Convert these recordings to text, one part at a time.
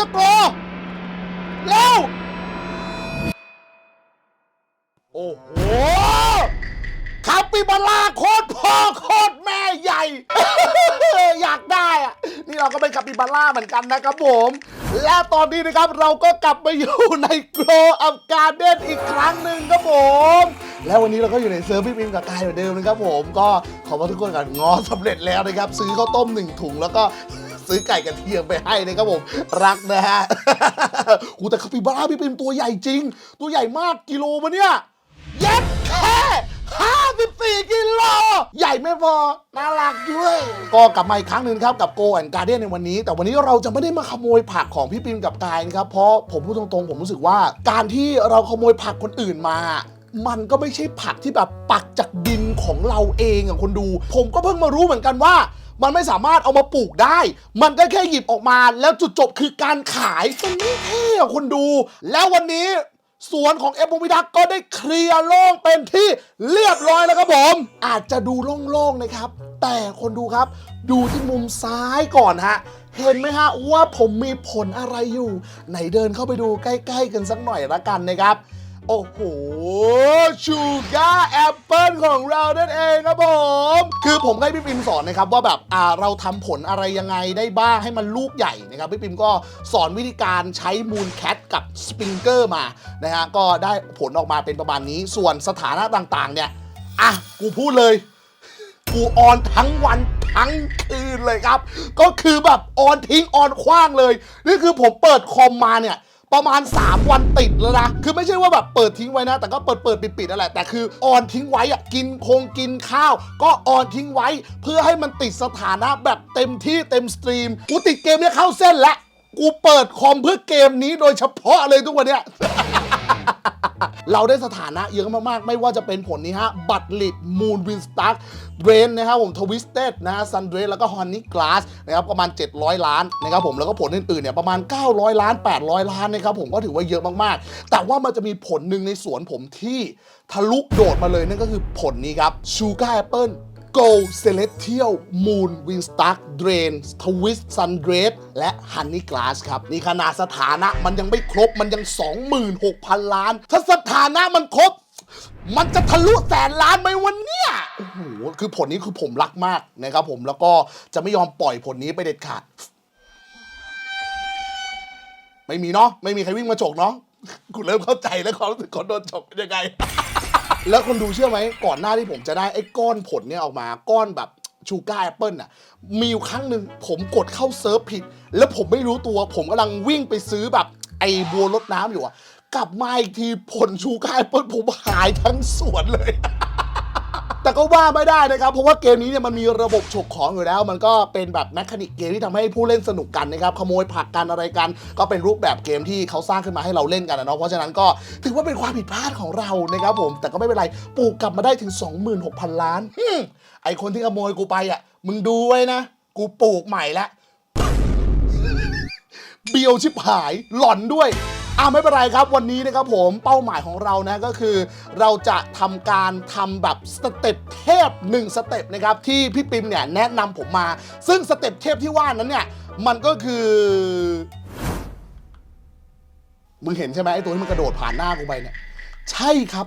จะโกรเร็ว โอ้โหคาปิบาร่าโคตรพ่อโคตรแม่ใหญ่ อยากได้อะนี่เราก็เป็นคาปิบาร่าเหมือนกันนะครับผม และตอนนี้นะครับเราก็กลับมาอยู่ในโกลอัฟการเดนอีกครั้งหนึ่งครับผมแล้ววันนี้เราก็อยู่ในเซิร์ฟพี่ปิมกับกายเหมือนเดิมนะครับผมก็ขอบคุณทุกคนกันงอสำเร็จแล้วนะครับ ซื้อข้าวต้มหนึ่งถุงแล้วก็ ซื้อไก่กระเทียมไปให้นะครับผมรักนะฮะกูแต่คาปิบาร่าพี่ปิมตัวใหญ่จริง ตัวใหญ่มากกิโลมาเนี่ยเย็ดแค่54กิโลใหญ่ไม่พอน่ารักด้วย ก็กลับมาอีกครั้งหนึ่งครับกับโกแอนการเดียนในวันนี้ แต่วันนี้เราจะไม่ได้มาขโมยผักของพี่ปิมกับกายนะครับเพราะผมพูดตรงๆ ผมรู้สึกว่า การที่เราขโมยผักคนอื่นมามันก็ไม่ใช่ผักที่แบบปักจากดินของเราเองอะคนดู ผมก็เพิ่งมารู้เหมือนกันว่า มันไม่สามารถเอามาปลูกได้ มันก็แค่หยิบออกมาแล้วจุดจบคือการขายมันไม่เท่อะคนดู แล้ววันนี้สวนของเอฟพงพิทักก็ได้เคลียร์โล่งเป็นที่เรียบร้อยแล้วครับผม อาจจะดูโล่งๆนะครับ แต่คนดูครับ ดูที่มุมซ้ายก่อนฮะ เห็นไหมฮะว่าผมมีผลอะไรอยู่ ไหนเดินเข้าไปดูใกล้ ๆ กันสักหน่อยละกันนะครับ โอ้โห ชูการ์แอปเปิลของเรานั่นเองครับผม คือผมให้พี่ปิมสอนนะครับว่าแบบอ่าเราทำผลอะไรยังไงได้บ้างให้มันลูกใหญ่นะครับ พี่ปิมก็สอนวิธีการใช้มูนแคทกับสปริงเกอร์มานะฮะก็ได้ผลออกมาเป็นประมาณนี้ ส่วนสถานะต่างๆ เนี่ย อะ กูพูดเลย กูออนทั้งวันทั้งคืนเลยครับ ก็คือแบบออนทิ้งออนคว้างเลย นี่คือผมเปิดคอมมาเนี่ย ประมาณ 3 วันติดแล้วนะ คือไม่ใช่ว่าแบบเปิดทิ้งไว้นะ แต่ก็เปิดเปิดปิดปิดนั่นแหละ แต่คือออนทิ้งไว้อะกินคงกินข้าว ก็ออนทิ้งไว้ เพื่อให้มันติดสถานะแบบเต็มที่เต็มสตรีม กูติดเกมเนี้ยเข้าเส้นแล้ว กูเปิดคอมเพื่อเกมนี้โดยเฉพาะเลยทุกวันเนี้ย เราได้สถานะเยอะมากๆ ไม่ว่าจะเป็นผลนี้ฮะ บัตลิดมูนวินสตาร์เรนนะครับผมทวิสเต็ดนะฮะซันเดรนแล้วก็ฮอนนี่กลาสนะครับประมาณ 700 ล้านนะครับผมแล้วก็ผลอื่นๆเนี่ยประมาณ 900 ล้าน 800 ล้านนะครับผมก็ถือว่าเยอะมากๆ แต่ว่ามันจะมีผลหนึ่งในสวนผมที่ทะลุโดดมาเลยนั่นก็คือผลนี้ครับชูการ์แอปเปิล Gold Celestial Moon Windstar Drain Twist Sun d r e s และ Honey Glass ครับ นี่ขนาดสถานะมันยังไม่ครบมันยัง 26,000 ล้าน ถ้าสถานะมันครบ มันจะทะลุแสนล้านไหมวันเนี้ยโอ้โหคือผลนี้คือผมรักมากนะครับผมแล้วก็จะไม่ยอมปล่อยผลนี้ไปเด็ดขาด ไม่มีเนาะไม่มีใครวิ่งมาฉกเนาะกูเริ่มเข้าใจแล้วความรู้สึกคนโดนฉกเป็นยังไง แล้วคนดูเชื่อไหมก่อนหน้าที่ผมจะได้ไอ้ก้อนผลเนี่ยออกมาก้อนแบบชูการ์แอปเปิลน่ะมีอยู่ครั้งหนึ่งผมกดเข้าเซิร์ฟผิด แล้วผมไม่รู้ตัว ผมกำลังวิ่งไปซื้อแบบไอ้บัวรดน้ำอยู่อะกลับมาอีกทีผลชูการ์แอปเปิลผมหายทั้งสวนเลย แต่ก็ว่าไม่ได้นะครับ เพราะว่าเกมนี้เนี่ยมันมีระบบฉกของอยู่แล้ว มันก็เป็นแบบแมคานิกเกมที่ทำให้ผู้เล่นสนุกกันนะครับ ขโมยผักกันอะไรกัน ก็เป็นรูปแบบเกมที่เขาสร้างขึ้นมาให้เราเล่นกันนะเนาะ เพราะฉะนั้นก็ถือว่าเป็นความผิดพลาดของเรานะครับผม แต่ก็ไม่เป็นไร ปลูกกลับมาได้ถึง 26,000 ล้าน ไอคนที่ขโมยกูไปอะ มึงดูไว้นะ กูปลูกใหม่ล้วเบียวชิบหาย หล่อนด้วย อ่าไม่เป็นไรครับวันนี้นะครับผมเป้าหมายของเรานะก็คือ เราจะทำการทำแบบสเต็ปเทพหนึ่งสเต็ปนะครับที่พี่ปิมเนี่ยแนะนำผมมา ซึ่งสเต็ปเทพที่ว่านั้นเนี่ยมันก็คือมึงเห็นใช่ไหมไอ้ตัวที่มันกระโดดผ่านหน้ากูไปเนี่ยใช่ครับ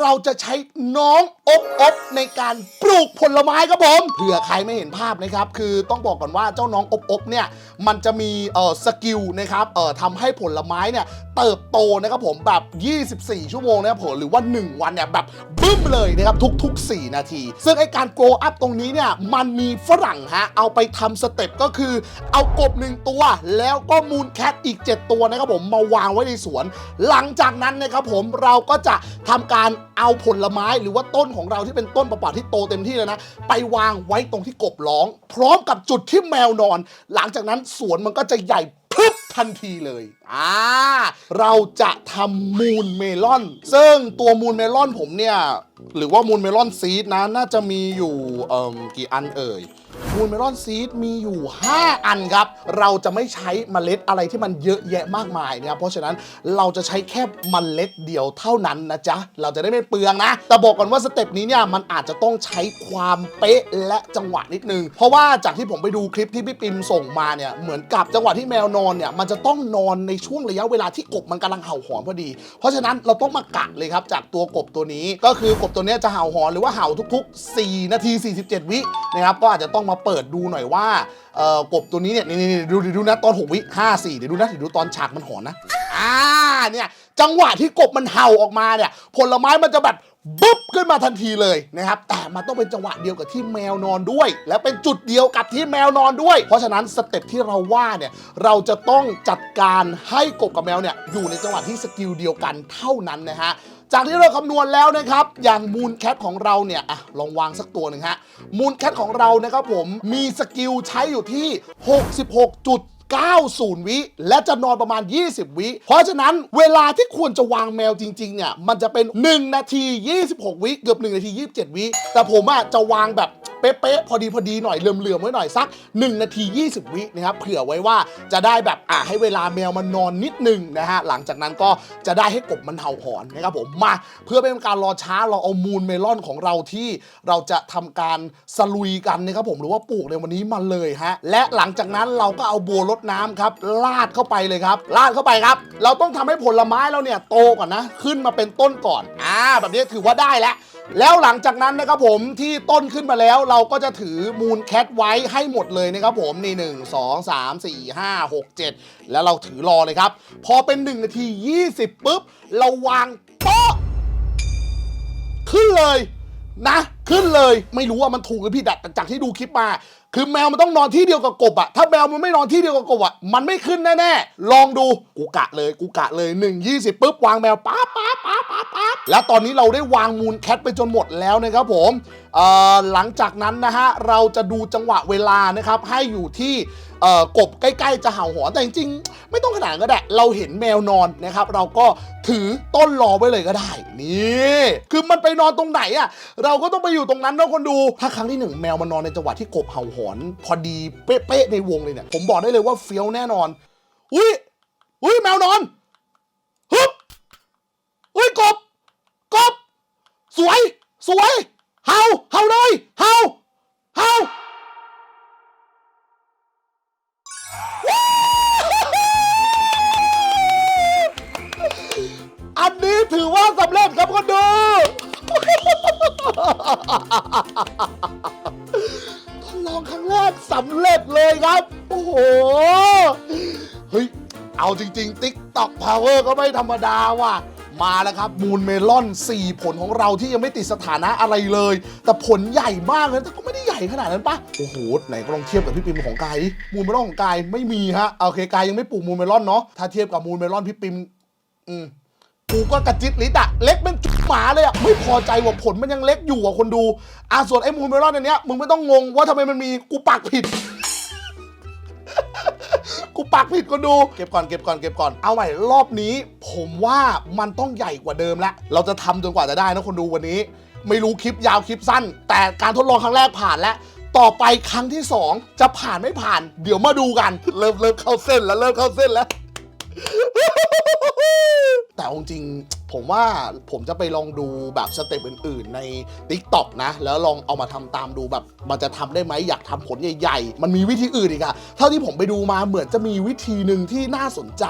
เราจะใช้น้องอบอบในการปลูกผลไม้ครับผมเผื่อใครไม่เห็นภาพนะครับ คือต้องบอกก่อนว่าเจ้าน้องอบอบเนี่ยมันจะมีเอ่อสกิลนะครับเอ่อทำให้ผลไม้เนี่ยเติบโตนะครับผมแบบ 24 ชั่วโมงนะครับผมหรือว่า 1 วันเนี่ยแบบบึ้มเลยนะครับทุก ๆ 4 นาที ซึ่งไอการ grow up ตรงนี้เนี่ยมันมีฝรั่งฮะเอาไปทำสเต็ปก็คือเอากบหนึ่งตัว แล้วก็มูนแคทอีก 7 ตัวนะครับผมมาวางไว้ในสวน หลังจากนั้นนะครับผมเราก็จะทำการเอาผลไม้หรือว่าต้นของเราที่เป็นต้นประปาที่โตเต็มที่แล้วนะ ไปวางไว้ตรงที่กบร้อง พร้อมกับจุดที่แมวนอน หลังจากนั้นสวนมันก็จะใหญ่พึบทันทีเลย อ่า เราจะทำมูนเมลอน ซึ่งตัวมูนเมลอนผมเนี่ย หรือว่ามูนเมลอนซีดนะ น่าจะมีอยู่เอ่อกี่อันเอ่ย มูนเมลอนซีดมีอยู่ 5 อันครับ เราจะไม่ใช้เมล็ดอะไรที่มันเยอะแยะมากมายนะครับ เพราะฉะนั้นเราจะใช้แค่เมล็ดเดียวเท่านั้นนะจ๊ะ เราจะได้ไม่เปลืองนะ แต่บอกก่อนว่าสเต็ปนี้เนี่ยมันอาจจะต้องใช้ความเป๊ะและจังหวะนิดนึง เพราะว่าจากที่ผมไปดูคลิปที่พี่ปิมส่งมาเนี่ย เหมือนกับจังหวะที่แมวนอนเนี่ยมันจะต้องนอนในช่วงระยะเวลาที่กบมันกำลังเห่าหอนพอดี เพราะฉะนั้นเราต้องมากะเลยครับจากตัวกบตัวนี้ก็คือกบตัวนี้จะเห่าหอนหรือว่าเห่าทุก ๆ 4 นาที 47 วินะครับก็อาจจะต้องมาเปิดดูหน่อยว่าเอ่อกบตัวนี้เนี่ยนี่นี่ดูดูดูนะตอน 6 วิ 5 4 เดี๋ยวดูนะเดี๋ยวดูตอนฉากมันหอนนะอ่าเนี่ยจังหวะที่กบมันเห่าออกมาเนี่ยผลไม้มันจะแบบ บุ๊บขึ้นมาทันทีเลยนะครับแต่มันต้องเป็นจังหวะเดียวกับที่แมวนอนด้วย และเป็นจุดเดียวกับที่แมวนอนด้วย เพราะฉะนั้นสเต็ปที่เราว่าเนี่ยเราจะต้องจัดการให้กบกับแมวเนี่ยอยู่ในจังหวะที่สกิลเดียวกันเท่านั้นนะฮะจากที่เราคำนวณแล้วนะครับ อย่างมูนแคทของเราเนี่ยอะลองวางสักตัวหนึ่งฮะมูนแคทของเรานะครับผมมีสกิลใช้อยู่ที่ 66จุด 90 วิ และจะนอนประมาณ 20 วิ เพราะฉะนั้นเวลาที่ควรจะวางแมวจริง ๆ เนี่ย มันจะเป็น 1 นาที 26 วิ เกือบ 1 นาที 27 วิ แต่ผมอะจะวางแบบ เป๊ะๆพอดีพอดีหน่อยเหลื่อมๆไว้หน่อยสัก 1 นาที 20 วินะครับเผื่อไว้ว่าจะได้แบบอะให้เวลาแมวมันนอนนิดนึงนะฮะหลังจากนั้นก็จะได้ให้กบมันเห่าหอนนะครับผมมาเพื่อเป็นการรอช้าเราเอามูลเมลอนของเราที่เราจะทำการสลุยกันนะครับผมหรือว่าปลูกในวันนี้มาเลยฮะและหลังจากนั้นเราก็เอาบัวรดน้ำครับลาดเข้าไปเลยครับลาดเข้าไปครับ เราต้องทำให้ผลไม้เราเนี่ยโตก่อนนะ ขึ้นมาเป็นต้นก่อนอ่าแบบนี้ถือว่าได้แล้ว แล้วหลังจากนั้นนะครับผมที่ต้นขึ้นมาแล้วเราก็จะถือมูลแคทไว้ให้หมดเลยนะครับผมนี่1 2 3 4 5 6 7แล้วเราถือรอเลยครับ พอเป็น1นาที20ปุ๊บ เราวางโป๊ะขึ้นเลย นะ ขึ้นเลยไม่รู้ว่ามันถูกหรือผิดอะแต่จากที่ดูคลิปมา คือแมวมันต้องนอนที่เดียวกับกบอะถ้าแมวมันไม่นอนที่เดียวกับกบอะมันไม่ขึ้นแน่ๆลองดูกูกะเลยกูกะเลย1 20ปุ๊บวางแมวป๊าป๊าป๊าป๊าป๊าแล้วตอนนี้เราได้วางมูลแคทไปจนหมดแล้วนะครับผมหลังจากนั้นนะฮะเราจะดูจังหวะเวลานะครับให้อยู่ที่ เอ่อกบใกล้ๆจะเห่าหอนแต่จริงๆ ไม่ต้องขนาดก็ได้ เราเห็นแมวนอนนะครับ เราก็ถือต้นรอไว้เลยก็ได้ นี่ คือมันไปนอนตรงไหนอะเราก็ต้องไปอยู่ตรงนั้นนะคนดู ถ้าครั้งที่หนึ่งแมวมันนอนในจังหวะที่กบเห่าหอน พอดีเป๊ะๆในวงเลยเนี่ย ผมบอกได้เลยว่าเฟี้ยวแน่นอน อุ้ยอุ้ยแมวนอนฮึบอุ้ยกบ กบ สวย สวย เห่า เห่าเลย เห่า เห่า อันนี้ถือว่าสำเร็จครับคนดู ทดลองครั้งแรกสำเร็จเลยครับ โอ้โห เฮ้ย เอาจริงๆ TikTok Power ก็ไม่ธรรมดาว่ะ มาแล้วครับมูนเมลอน 4 ผลของเราที่ยังไม่ติดสถานะอะไรเลย แต่ผลใหญ่มากเลยแต่ก็ไม่ได้ใญ่ขนาดนั้นปะโอ้โหไหนก็ลองเทียบกับพี่ปิมของกายดิมูนเมลอนของกายไม่มีฮะโอเคกายยังไม่ปลูกมูนเมลอนเนาะถ้าเทียบกับมูนเมลอนพี่ปิมอืมกูก็กระจิตลิดอะเล็กเป็นจุกหมาเลยอะไม่พอใจว่าผลมันยังเล็กอยู่อะคนดูอะส่วนไอ้มูลเมลอนอันเนี้ยมึงไม่ต้องงงว่าทำไมมันมีกูปักผิดกูปักผิดคนดู เก็บก่อนเก็บก่อนเก็บก่อนเอาใหม่รอบนี้ ผมว่ามันต้องใหญ่กว่าเดิมแล้วเราจะทำจนกว่าจะได้นะคนดูวันนี้ ไม่รู้คลิปยาวคลิปสั้น แต่การทดลองครั้งแรกผ่านแล้ว ต่อไปครั้งที่สองจะผ่านไม่ผ่าน เดี๋ยวมาดูกัน เริ่มเริ่มเข้าเส้นแล้วเริ่มเข้าเส้นแล้ว แต่จริงผมว่าผมจะไปลองดูแบบสเต็ปอื่น ๆ ใน Tik t o อกนะ แล้วลองเอามาทำตามดูแบบมันจะทำได้ไหมอยากทำผลใหญ่ ๆ มันมีวิธีอื่นอีกอะเท่าที่ผมไปดูมาเหมือนจะมีวิธีหนึ่งที่น่าสนใจ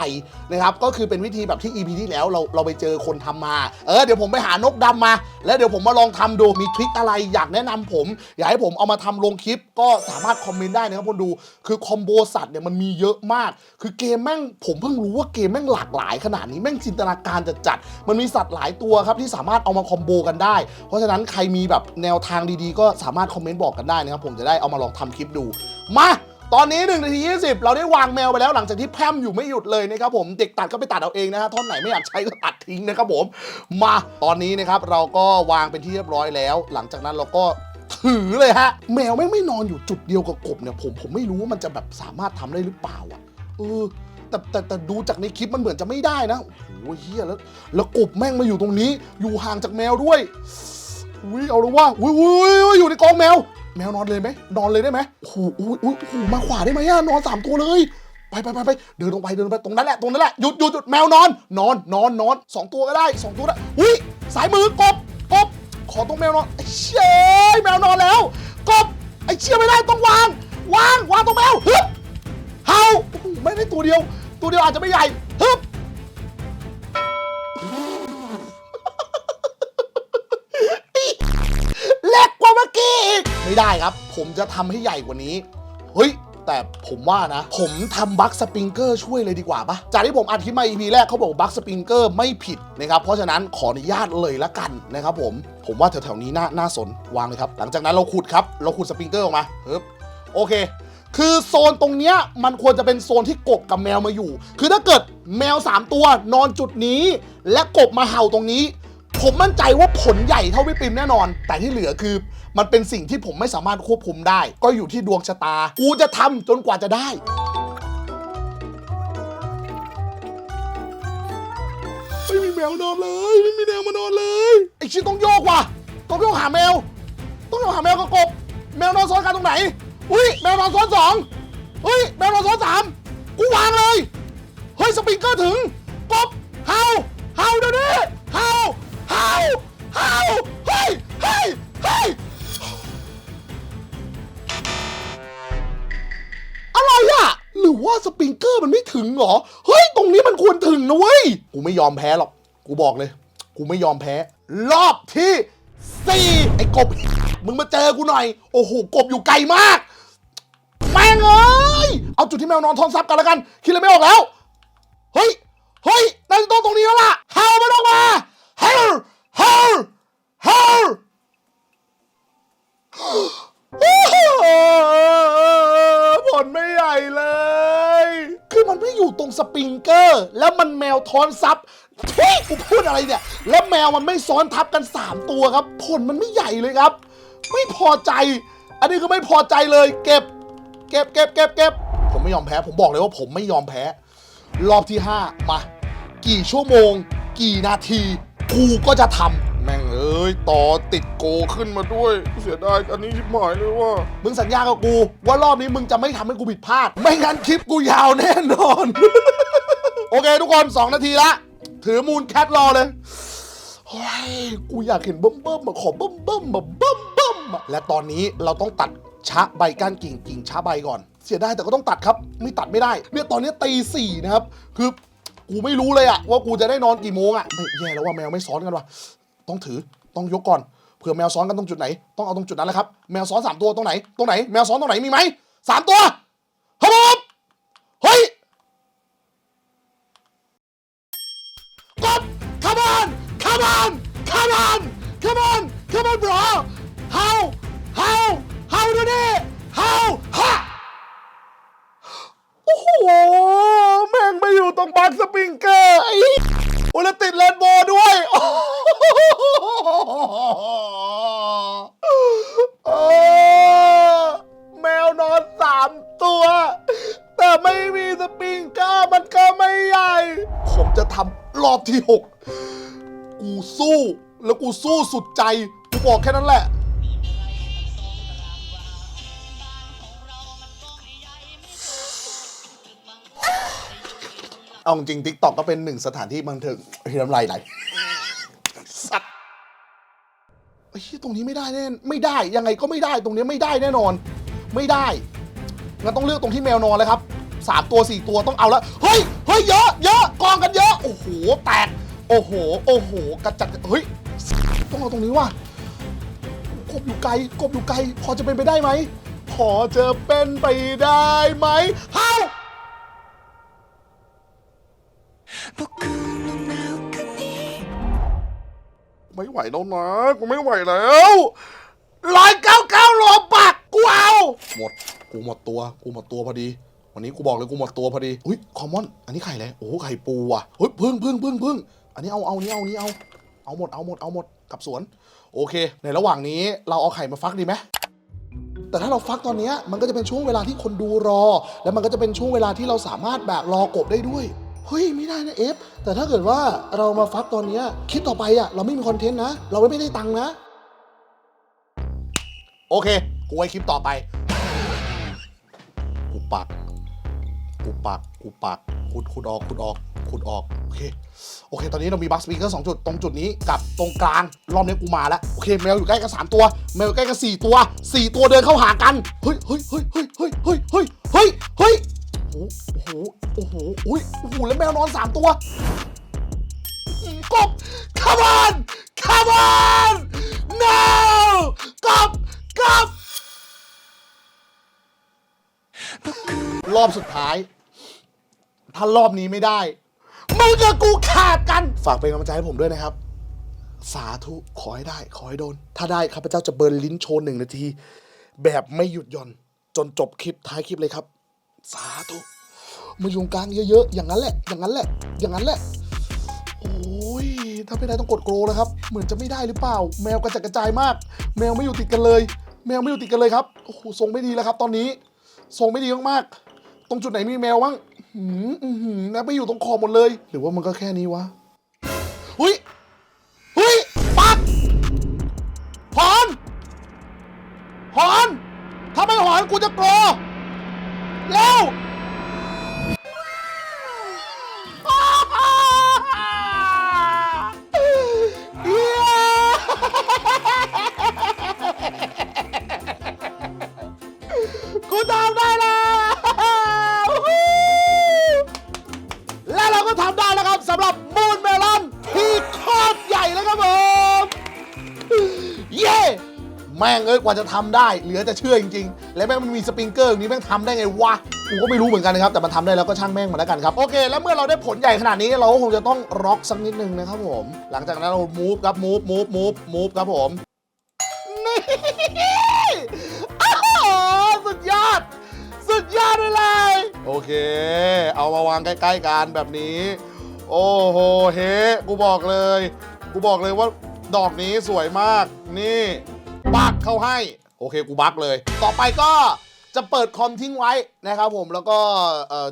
นะครับก็คือเป็นวิธีแบบที่ EP ที่แล้วเราเราไปเจอคนทำมา เออเดี๋ยวผมไปหานกดำมา แล้วเดี๋ยวผมมาลองทำดูมีทริคอะไรอยากแนะนำผม อยากให้ผมเอามาทำลงคลิป ก็สามารถคอมเมนต์ได้นะครับคนดูคือคอมโบสัตว์เนี่ยมันมีเยอะมาก คือเกมแม่งผมเพิ่งรู้ว่าเกมแม่งหลากหลาย ขนาดนี้แม่งจินตนาการจะจัดมันมีสัตว์หลายตัวครับที่สามารถเอามาคอมโบกันได้ เพราะฉะนั้นใครมีแบบแนวทางดีๆ ก็สามารถคอมเมนต์บอกกันได้นะครับผมจะได้เอามาลองทำคลิปดู มาตอนนี้1นาที20 เราได้วางแมวไปแล้วหลังจากที่แพร่มอยู่ไม่หยุดเลยนะครับผมเด็กตัดก็ไปตัดเอาเองนะฮะท่อนไหนไม่อยากใช้ก็ตัดทิ้งนะครับผม มาตอนนี้นะครับเราก็วางเป็นที่เรียบร้อยแล้ว หลังจากนั้นเราก็ถือเลยฮะ แมวแม่ไม่นอนอยู่จุดเดียวกับกบเนี่ยผมผมไม่รู้ว่ามันจะแบบสามารถทำได้หรือเปล่าอะเออ แต่แต่แต่ดูจากในคลิปมันเหมือนจะไม่ได้นะ โอ้โหเฮียแล้ว แล้วกบแม่งมาอยู่ตรงนี้ อยู่ห่างจากแมวด้วยอุ้ยเอาลยว่าอุ้ยอุ้ยอุ้ยอยู่ในกองแมว แมวนอนเลยไหมนอนเลยได้ไหมโอ้โหอุ้ยอุ้ยโอ้โหมาขวาได้ไหมอะนอนสามตัวเลยไปไปไปไปเดินลงไปเดินไปตรงนั้นแหละตรงนั้นแหละหยุดหยุดหยุดแมวนอน นอนนอนนอนสองตัวก็ได้สองตัวได้อุ้ยสายมือกบกบขอตรงแมวนอนไอ้เชี่ยแมวนอนแล้วกบไอ้เชี่ยไม่ได้ต้องวาง วางวางตรงแมวฮึบเห่าโอ้โหไม่ได้ตัวเดียว ตัวเดียวอาจจะไม่ใหญ่ฮึบเล็กกว่าเมื่อกี้อีกไม่ได้ครับ ผมจะทำให้ใหญ่กว่านี้ เฮ้ย แต่ผมว่านะ ผมทำบัคสปริงเกอร์ช่วยเลยดีกว่าปะจากที่ผมอัดคลิปมา EP แรกเขาบอกบัคสปริงเกอร์ไม่ผิดนะครับ เพราะฉะนั้นขออนุญาตเลยละกันนะครับผม ผมว่าแถวๆนี้น่าน่าสนวางเลยครับ หลังจากนั้นเราขุดครับ เราขุดสปริงเกอร์ออกมาฮึบโอเค คือโซนตรงเนี้ยมันควรจะเป็นโซนที่กบกับแมวมาอยู่ คือถ้าเกิดแมว 3 ตัวนอนจุดนี้ และกบมาเห่าตรงนี้ ผมมั่นใจว่าผลใหญ่เท่าพี่ปิมแน่นอน แต่ที่เหลือคือ มันเป็นสิ่งที่ผมไม่สามารถควบคุมได้ ก็อยู่ที่ดวงชะตา กูจะทำจนกว่าจะได้ ไม่มีแมวนอนเลย ไม่มีแมวมานอนเลยไอชิต้องโยกว่ะต้องโยกหาแมว ต้องโยกหาแมวกับกบ แมวนอนซ้อนกันตรงไหน อุ้ยแมวนอนซ้อนสองเฮ้ยแมวนอนซ้อนสามกูวางเลย เฮ้ยสปริงเกอร์ถึงกบเฮาเฮาเดี๋ยวนี้เฮาเฮาเฮาเฮ้ยเฮ้ยเฮ้ยอะไรอะหรือว่าสปริงเกอร์มันไม่ถึงเหรอ เฮ้ย ตรงนี้มันควรถึงนะเว้ย กูไม่ยอมแพ้หรอก กูบอกเลย กูไม่ยอมแพ้ รอบที่สี่ไอ้กบ มึงมาเจอกูหน่อย โอ้โห กบอยู่ไกลมาก แม่งเอ้ยเอาจุดที่แมวนอนทอนซับกันแล้วกัน คิดอะไรไม่ออกแล้ว เฮ้ย เฮ้ยน่าจะต้องตรงนี้แล้วล่ะเฮาไมันออกมาเฮาเฮาเฮาผลไม่ใหญ่เลย คือมันไม่อยู่ตรงสปริงเกอร์ แล้วมันแมวทอนซับเฮ้ยกูพูดอะไรเนี่ย แล้วแมวมันไม่ซ้อนทับกัน 3 ตัวครับ ผลมันไม่ใหญ่เลยครับ ไม่พอใจ อันนี้ก็ไม่พอใจเลย เก็บ เก็บเก็บเก็บเก็บผมไม่ยอมแพ้ ผมบอกเลยว่าผมไม่ยอมแพ้ รอบที่ 5 มา กี่ชั่วโมง กี่นาทีกูก็จะทำแม่งเอ้ยต่อติดโกขึ้นมาด้วย เสียดายอันนี้ชิบหายเลยว่า มึงสัญญากับกู ว่ารอบนี้มึงจะไม่ทำให้กูผิดพลาด ไม่งั้นคลิปกูยาวแน่นอน โอเคทุกคน 2 นาทีละ ถือมูลแคทรอเลยเฮ้ยกูอยากเห็นเบิ่มเบิ่มๆอะขอเบิ่มเบิ่มๆแบบเบิ่มเบิ่มๆอะและตอนนี้เราต้องตัด ชะใบก้านกิ่งกิ่งชะใบก่อน เสียไดายแต่ก็ต้องตัดครับ ไม่ตัดไม่ได้ เนี่ยตอนนี้ตีสี่นะครับ คือกูไม่รู้เลยอะว่ากูจะได้นอนกี่โมงอะไม่แย่แล้วว่าแมวไม่ซ้อนกันว่ะต้องถือต้องยกก่อนเผื่อแมวซ้อนกันตรงจุดไหน ต้องเอาตรงจุดนั้นแหละครับ แมวซ้อนสามตัวตรงไหน ตรงไหน แมวซ้อนตรงไหนมีไหมสามตัวครับผมเฮ้ยกด come on come on come on come สุดใจกูบอกแค่นั้นแหละ เอาจริงทิกตอกก็เป็นหนึ่งสถานที่บันเทิงที่น้ำลายไหลสัตว์ไอ้ยตรงนี้ไม่ได้แน่ไม่ได้ยังไงก็ไม่ได้ตรงนี้ไม่ได้แน่นอน ไม่ได้งั้นต้องเลือกตรงที่แมวนอนเลยครับสามตัวสี่ตัวต้องเอาแล้วเฮ้ยเฮ้ยเยอะเยอะกองกันเยอะโอ้โหแตกโอ้โห โอ้โห กระจัดเฮ้ย ต้องเอาตรงนี้ว่ะกบอยู่ไกลกบอยู่ไกล พอจะเป็นไปได้ไหมพอจะเป็นไปได้ไหมเฮ้าไม่ไหวแล้วนะกูไม่ไหวแล้วร้อยเก้าเก้าโลปักกูเอาหมดกูหมดตัวกูหมดตัวพอดี วันนี้กูบอกเลยกูหมดตัวพอดีอุ้ยคอมมอน อันนี้ไข่อะไรโอ้ไข่ปูอะเฮ้ยพึ่งพึ่งพึ่งพึ่งอันนี้เอาเอานี้เอานี้เอา เอาหมดเอาหมดเอาหมดกลับสวน โอเค ในระหว่างนี้เราเอาไข่มาฟักดีไหมแต่ถ้าเราฟักตอนนี้มันก็จะเป็นช่วงเวลาที่คนดูรอ แล้วมันก็จะเป็นช่วงเวลาที่เราสามารถแบบรอกบได้ด้วยเฮ้ยไม่ได้นะเอฟแต่ถ้าเกิดว่าเรามาฟักตอนนี้ยคลิปต่อไปอะเราไม่มีคอนเทนต์นะ เราไม่ได้ตังค์นะ โอเคกูไว้คลิปต่อไปกูปัก กูปักกูปักขุดขุดออกขุดออกขุดออกโอเคโอเค ตอนนี้เรามีบัคสปีกเกอร์สองจุดตรงจุดนี้กับตรงกลางรอบนี้กูมาแล้วโอเคแมวอยู่ใกล้กันสามตัว แมวอยู่ใกล้กันสี่ตัวสี่ตัวเดินเข้าหากันเฮ้ยเฮ้ยเฮ้ยเฮ้ยเฮ้ยเฮ้ยเฮ้ยเฮ้ยเฮ้ยโอ้โหโอ้โหอุ้ยโอ้โหแล้วแมวนอนสามตัวกบ come on come on no กบกบรอบสุดท้าย ถ้ารอบนี้ไม่ได้ มึงกับกูขาดกัน ฝากเป็นกำลังใจให้ผมด้วยนะครับ สาธุ ขอให้ได้ ขอให้โดน ถ้าได้ข้าพเจ้าจะเบิร์นลิ้นโชว์หนึ่งนาที แบบไม่หยุดหย่อน จนจบคลิปท้ายคลิปเลยครับ สาธุมาอยู่กลางเยอะๆ อย่างนั้นแหละ อย่างนั้นแหละ อย่างนั้นแหละ โอ้ย ถ้าไม่ได้ต้องกดโกรแล้วครับ เหมือนจะไม่ได้หรือเปล่า แมวกระจัดกระจายมาก แมวไม่อยู่ติดกันเลย แมวไม่อยู่ติดกันเลยครับ โอ้โห ทรงไม่ดีแล้วครับ ตอนนี้ ทรงไม่ดีมากๆ ตรงจุดไหนมีแมวบ้าง หืมอือหืมแล้วไปอยู่ตรงคอหมดเลย หรือว่ามันก็แค่นี้วะเฮ้ยเฮ้ยปักหอน หอน ถ้าไม่หอนกูจะกรเร็วเย้กูทำได้ แม่งเอ้ยกว่าจะทำได้เหลือจะเชื่อจริงๆ และแม่งมันมีสปริงเกอร์อย่างนี้แม่งทำได้ไงวะกูก็ไม่รู้เหมือนกันนะครับ แต่มันทำได้แล้วก็ช่างแม่งมาแล้วกันครับ โอเค แล้วเมื่อเราได้ผลใหญ่ขนาดนี้เราก็คงจะต้องร็อกสักนิดนึงนะครับผม หลังจากนั้นเรามูฟครับมูฟมูฟมูฟมูฟครับผมนี่อสุดยอด สุดยอดเลยโอเค เอามาวางใกล้ ๆกันแบบนี้ โอ้โหเฮ้กูบอกเลย กูบอกเลยว่าดอกนี้สวยมากนี่ บักเข้าให้ โอเคกูบักเลย ต่อไปก็จะเปิดคอมทิ้งไว้นะครับผมแล้วก็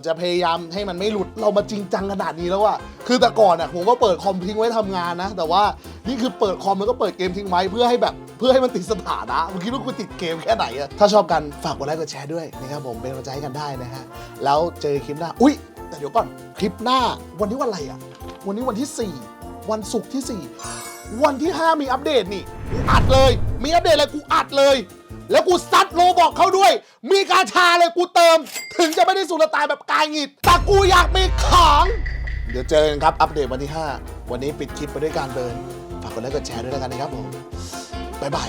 จะพยายามให้มันไม่หลุดเรามาจริงจังขนาดนี้แล้วอะคือแต่ก่อนอะผมก็เปิดคอมทิ้งไว้ทำงานนะ แต่ว่านี่คือเปิดคอมแล้วก็เปิดเกมทิ้งไว้เพื่อให้แบบเพื่อให้มันติดสถานะมึงคิดว่ากูติดเกมแค่ไหนอะถ้าชอบกันฝากกดไลค์กดแชร์ด้วยนะครับผมเป็นกำลังใจให้กันได้นะฮะแล้วเจอคลิปหน้าอุ้ยแต่เดี๋ยวก่อนคลิปหน้าวันนี้วันอะไรอะวันนี้วันที่ 4 วันศุกร์ที่ 4 วันที่ 5 มีอัปเดตนี่กูอัดเลย มีอัปเดตอะไรกูอัดเลย แล้วกูซัดโลบอกเขาด้วย มีกาชาเลยกูเติม ถึงจะไม่ได้สุรตายแบบกายหงิด แต่กูอยากมีของ เดี๋ยวเจอกันครับอัปเดตวันที่ 5 วันนี้ปิดคลิปไปด้วยการเดินฝากกดไลค์กดแชร์ด้วยแล้วกันนะครับผมบ๊ายบาย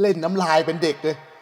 เล่นน้ำลายเป็นเด็กเลย